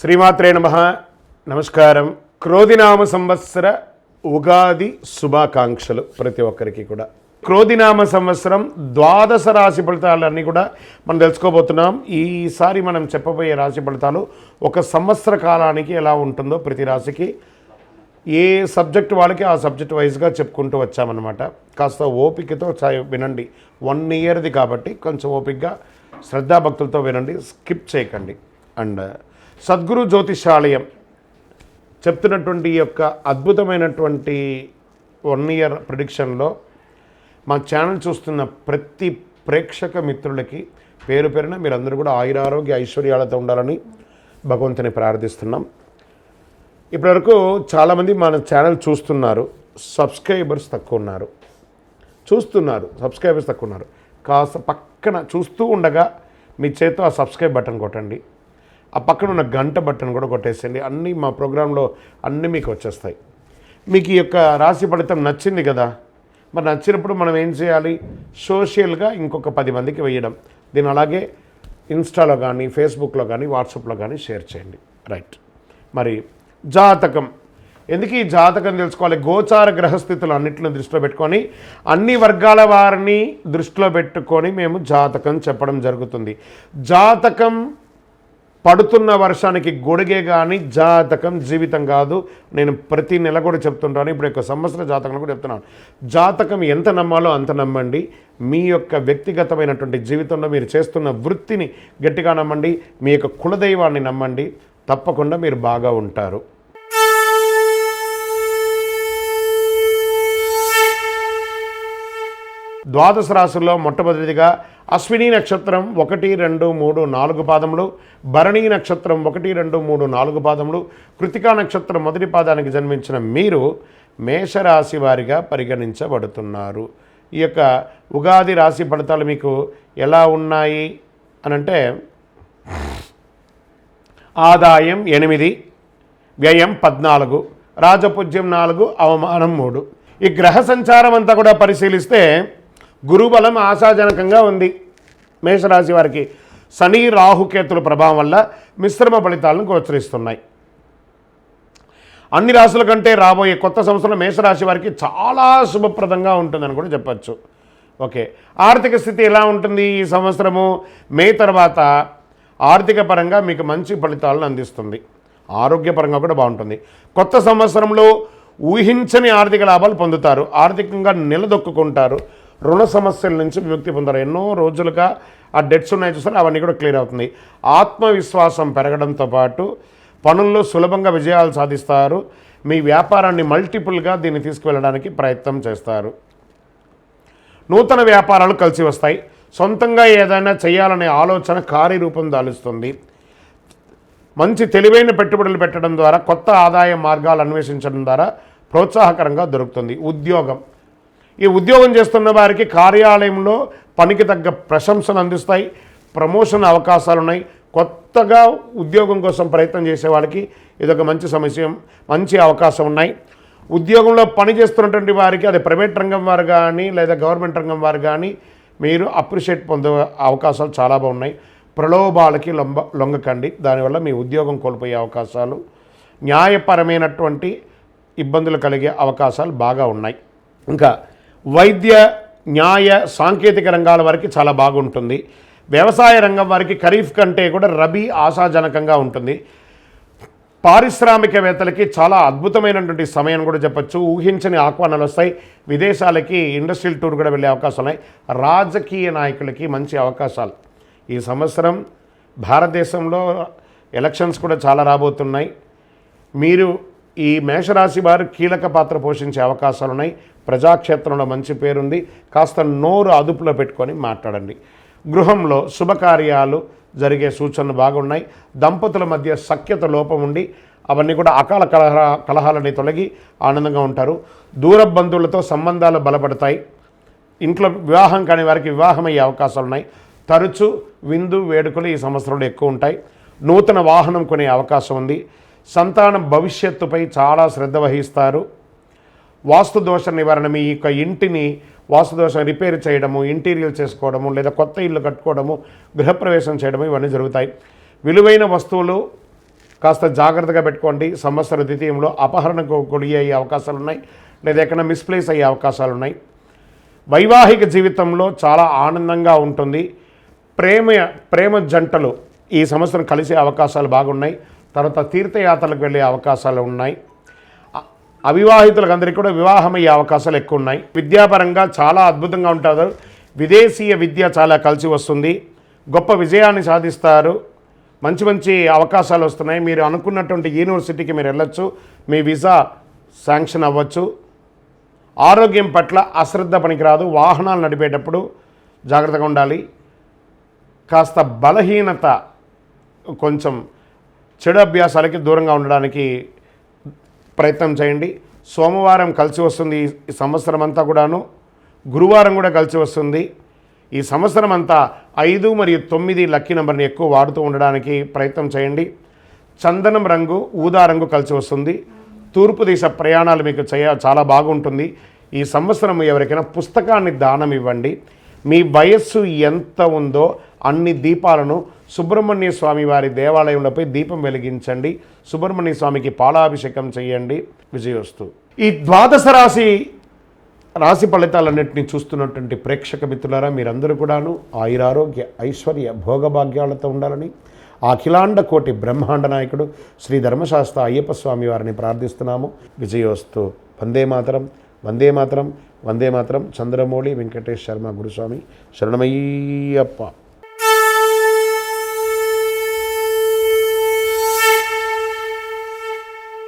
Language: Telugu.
శ్రీమాత్రే నమ. నమస్కారం. క్రోధినామ సంవత్సర ఉగాది శుభాకాంక్షలు ప్రతి ఒక్కరికి కూడా. క్రోధినామ సంవత్సరం ద్వాదశ రాశి ఫలితాలన్నీ కూడా మనం తెలుసుకోబోతున్నాం. ఈసారి మనం చెప్పబోయే రాశి ఫలితాలు ఒక సంవత్సర కాలానికి ఎలా ఉంటుందో ప్రతి రాశికి ఏ సబ్జెక్ట్ వాళ్ళకి ఆ సబ్జెక్ట్ వైజ్గా చెప్పుకుంటూ వచ్చామన్నమాట. కాస్త ఓపికతో వినండి. వన్ ఇయర్ది కాబట్టి కొంచెం ఓపికగా శ్రద్ధాభక్తులతో వినండి. స్కిప్ చేయకండి. అండ్ సద్గురు జ్యోతిషాలయం చెప్తున్నటువంటి యొక్క అద్భుతమైనటువంటి వన్ ఇయర్ ప్రిడిక్షన్లో మా ఛానల్ చూస్తున్న ప్రతి ప్రేక్షక మిత్రులకి పేరు పేరున మీరందరూ కూడా ఆయురారోగ్య ఐశ్వర్యాలతో ఉండాలని భగవంతుని ప్రార్థిస్తున్నాం. ఇప్పటివరకు చాలామంది మన ఛానల్ చూస్తున్నారు సబ్స్క్రైబర్స్ తక్కువ ఉన్నారు చూస్తున్నారు సబ్స్క్రైబర్స్ తక్కువ ఉన్నారు కాస్త పక్కన చూస్తూ ఉండగా మీ చేతితో ఆ సబ్స్క్రైబ్ బటన్ కొట్టండి. ఆ పక్కన ఉన్న గంట బట్టను కూడా కొట్టేసేయండి. అన్నీ మా ప్రోగ్రాంలో అన్నీ మీకు వచ్చేస్తాయి. మీకు ఈ యొక్క రాశి ఫలితం నచ్చింది కదా? మరి నచ్చినప్పుడు మనం ఏం చేయాలి? సోషల్గా ఇంకొక పది మందికి వేయడం. దీని అలాగే ఇన్స్టాలో కానీ ఫేస్బుక్లో కానీ వాట్సాప్లో కానీ షేర్ చేయండి. రైట్. మరి జాతకం. ఎందుకు ఈ జాతకం తెలుసుకోవాలి? గోచార గ్రహస్థితులు అన్నింటిని దృష్టిలో పెట్టుకొని అన్ని వర్గాల వారిని దృష్టిలో పెట్టుకొని మేము జాతకం చెప్పడం జరుగుతుంది. జాతకం పడుతున్న వర్షానికి గొడిగే కానీ జాతకం జీవితం కాదు. నేను ప్రతి నెల కూడా చెప్తుంటాను. ఇప్పుడు యొక్క సంవత్సర జాతకం కూడా చెప్తున్నాను. జాతకం ఎంత నమ్మాలో అంత నమ్మండి. మీ యొక్క వ్యక్తిగతమైనటువంటి జీవితంలో మీరు చేస్తున్న వృత్తిని గట్టిగా నమ్మండి. మీ యొక్క కులదైవాన్ని నమ్మండి. తప్పకుండా మీరు బాగా ఉంటారు. ద్వాదశ రాశుల్లో మొట్టమొదటిదిగా అశ్విని నక్షత్రం ఒకటి రెండు మూడు నాలుగు పాదములు భరణి నక్షత్రం ఒకటి రెండు మూడు నాలుగు పాదములు కృతికా నక్షత్రం మొదటి పాదానికి జన్మించిన మీరు మేషరాశి వారిగా పరిగణించబడుతున్నారు. ఈ యొక్క ఉగాది రాశి ఫలితాలు మీకు ఎలా ఉన్నాయి? అనంటే ఆదాయం ఎనిమిది వ్యయం పద్నాలుగు రాజపూజ్యం నాలుగు అవమానం మూడు. ఈ గ్రహ సంచారం అంతా కూడా పరిశీలిస్తే గురుబలం ఆశాజనకంగా ఉంది. మేషరాశి వారికి శని రాహుకేతుల ప్రభావం వల్ల మిశ్రమ ఫలితాలను గోచరిస్తున్నాయి. అన్ని రాశుల కంటే రాబోయే కొత్త సంవత్సరం మేషరాశి వారికి చాలా శుభప్రదంగా ఉంటుందని కూడా చెప్పచ్చు. ఓకే. ఆర్థిక స్థితి ఎలా ఉంటుంది ఈ సంవత్సరము? మే తర్వాత ఆర్థిక పరంగా మీకు మంచి ఫలితాలను అందిస్తుంది. ఆరోగ్యపరంగా కూడా బాగుంటుంది. కొత్త సంవత్సరంలో ఊహించని ఆర్థిక లాభాలు పొందుతారు. ఆర్థికంగా నిలదొక్కుంటారు రుణ సమస్యల నుంచి విముక్తి పొందారు. ఎన్నో రోజులుగా ఆ డెట్స్ ఉన్నాయి చూసారు? అవన్నీ కూడా క్లియర్ అవుతుంది ఆత్మవిశ్వాసం పెరగడంతో పాటు పనుల్లో సులభంగా విజయాలు సాధిస్తారు. మీ వ్యాపారాన్ని మల్టిపుల్గా దీన్ని తీసుకువెళ్ళడానికి ప్రయత్నం చేస్తారు. నూతన వ్యాపారాలు కలిసి వస్తాయి. సొంతంగా ఏదైనా చేయాలనే ఆలోచన కార్యరూపం దాలుస్తుంది. మంచి తెలివైన పెట్టుబడులు పెట్టడం ద్వారా కొత్త ఆదాయ మార్గాలు అన్వేషించడం ద్వారా ప్రోత్సాహకరంగా దొరుకుతుంది. ఉద్యోగం. ఈ ఉద్యోగం చేస్తున్న వారికి కార్యాలయంలో పనికి తగ్గ ప్రశంసలు అందిస్తాయి ప్రమోషన్ అవకాశాలు ఉన్నాయి కొత్తగా ఉద్యోగం కోసం ప్రయత్నం చేసే వాళ్ళకి ఇదొక మంచి సమస్య మంచి అవకాశం ఉన్నాయి. ఉద్యోగంలో పని చేస్తున్నటువంటి వారికి అది ప్రైవేట్ రంగం వారు కానీ లేదా గవర్నమెంట్ రంగం వారు కానీ మీరు అప్రిషియేట్ పొందే అవకాశాలు చాలా బాగున్నాయి. ప్రలోభాలకి లొంబ లొంగకండి. దానివల్ల మీ ఉద్యోగం కోల్పోయే అవకాశాలు న్యాయపరమైనటువంటి ఇబ్బందులు కలిగే అవకాశాలు బాగా ఉన్నాయి. ఇంకా వైద్య న్యాయ సాంకేతిక రంగాల వారికి చాలా బాగుంటుంది. వ్యవసాయ రంగం వారికి ఖరీఫ్ కంటే కూడా రబీ ఆశాజనకంగా ఉంటుంది. పారిశ్రామికవేత్తలకి చాలా అద్భుతమైనటువంటి సమయం కూడా చెప్పొచ్చు. ఊహించని ఆహ్వానాలు వస్తాయి. విదేశాలకి ఇండస్ట్రియల్ టూర్ కూడా వెళ్ళే అవకాశాలు ఉన్నాయి. రాజకీయ నాయకులకి మంచి అవకాశాలు. ఈ సంవత్సరం భారతదేశంలో ఎలక్షన్స్ కూడా చాలా రాబోతున్నాయి. మీరు ఈ మేషరాశి వారు కీలక పాత్ర పోషించే అవకాశాలు ఉన్నాయి. ప్రజాక్షేత్రంలో మంచి పేరుంది. కాస్త నోరు అదుపులో పెట్టుకొని మాట్లాడండి. గృహంలో శుభకార్యాలు జరిగే సూచనలు బాగున్నాయి. దంపతుల మధ్య సఖ్యత లోపం ఉండి అవన్నీ కూడా అకాల కలహ కలహాలని తొలగి ఆనందంగా ఉంటారు. దూర బంధువులతో సంబంధాలు బలపడతాయి. ఇంట్లో వివాహం కాని వారికి వివాహం అయ్యే అవకాశాలు ఉన్నాయి. తరచు విందు వేడుకలు ఈ సంవత్సరంలో ఎక్కువ ఉంటాయి. నూతన వాహనం కొనే అవకాశం ఉంది. సంతానం భవిష్యత్తుపై చాలా శ్రద్ధ వహిస్తారు. వాస్తు దోష నివారణ మీ యొక్క ఇంటిని వాస్తు దోషం రిపేర్ చేయడము ఇంటీరియర్ చేసుకోవడము లేదా కొత్త ఇల్లు కట్టుకోవడము గృహప్రవేశం చేయడము ఇవన్నీ జరుగుతాయి. విలువైన వస్తువులు కాస్త జాగ్రత్తగా పెట్టుకోండి. సంవత్సర ద్వితీయంలో అపహరణకు గురి అయ్యే అవకాశాలు ఉన్నాయి లేదా ఎక్కడ మిస్ప్లేస్ అయ్యే అవకాశాలు ఉన్నాయి వైవాహిక జీవితంలో చాలా ఆనందంగా ఉంటుంది. ప్రేమ ప్రేమ జంటలు ఈ సంవత్సరం కలిసే అవకాశాలు బాగున్నాయి. తర్వాత తీర్థయాత్రలకు వెళ్ళే అవకాశాలు ఉన్నాయి. అవివాహితులకు అందరికీ కూడా వివాహమయ్యే అవకాశాలు ఎక్కువ ఉన్నాయి విద్యాపరంగా చాలా అద్భుతంగా ఉంటారు. విదేశీయ విద్య చాలా కలిసి వస్తుంది. గొప్ప విజయాన్ని సాధిస్తారు. మంచి మంచి అవకాశాలు వస్తున్నాయి. మీరు అనుకున్నటువంటి యూనివర్సిటీకి మీరు వెళ్ళొచ్చు. మీ వీసా శాంక్షన్ అవ్వచ్చు. ఆరోగ్యం పట్ల అశ్రద్ధ పనికిరాదు. వాహనాలు నడిపేటప్పుడు జాగ్రత్తగా ఉండాలి. కాస్త బలహీనత కొంచెం చెడు అభ్యాసాలకి దూరంగా ఉండడానికి ప్రయత్నం చేయండి. సోమవారం కలిసి వస్తుంది ఈ- సంవత్సరం అంతా కూడాను. గురువారం కూడా కలిసి వస్తుంది. ఈ సంవత్సరం అంతా ఐదు మరియు తొమ్మిది లక్కీ నెంబర్ని ఎక్కువ వాడుతూ ఉండడానికి ప్రయత్నం చేయండి. చందనం రంగు ఊదా రంగు కలిసి వస్తుంది. తూర్పు దిశ ప్రయాణాలు మీకు చేయ చాలా బాగుంటుంది. ఈ సంవత్సరం ఎవరికైనా పుస్తకాన్ని దానం ఇవ్వండి. మీ వయస్సు ఎంత ఉందో అన్ని దీపాలను సుబ్రహ్మణ్య స్వామి వారి దేవాలయంలోపై దీపం వెలిగించండి. సుబ్రహ్మణ్య స్వామికి పాలాభిషేకం చేయండి. విజయోస్తు. ఈ ద్వాదశ రాశి రాశి ఫలితాలన్నింటినీ చూస్తున్నటువంటి ప్రేక్షక మిత్రులారా మీరందరూ కూడాను ఆయురారోగ్య ఐశ్వర్య భోగభాగ్యాలతో ఉండాలని అఖిలాండ కోటి బ్రహ్మాండ నాయకుడు శ్రీ ధర్మశాస్త్ర అయ్యప్ప స్వామి వారిని ప్రార్థిస్తున్నాము. విజయోస్తు. వందే మాతరం వందే మాతరం. வந்தே மாத்திரம் சந்திரமௌழி வெங்கடேஷ் சர்மா குருசாமி சரணமையப்பா.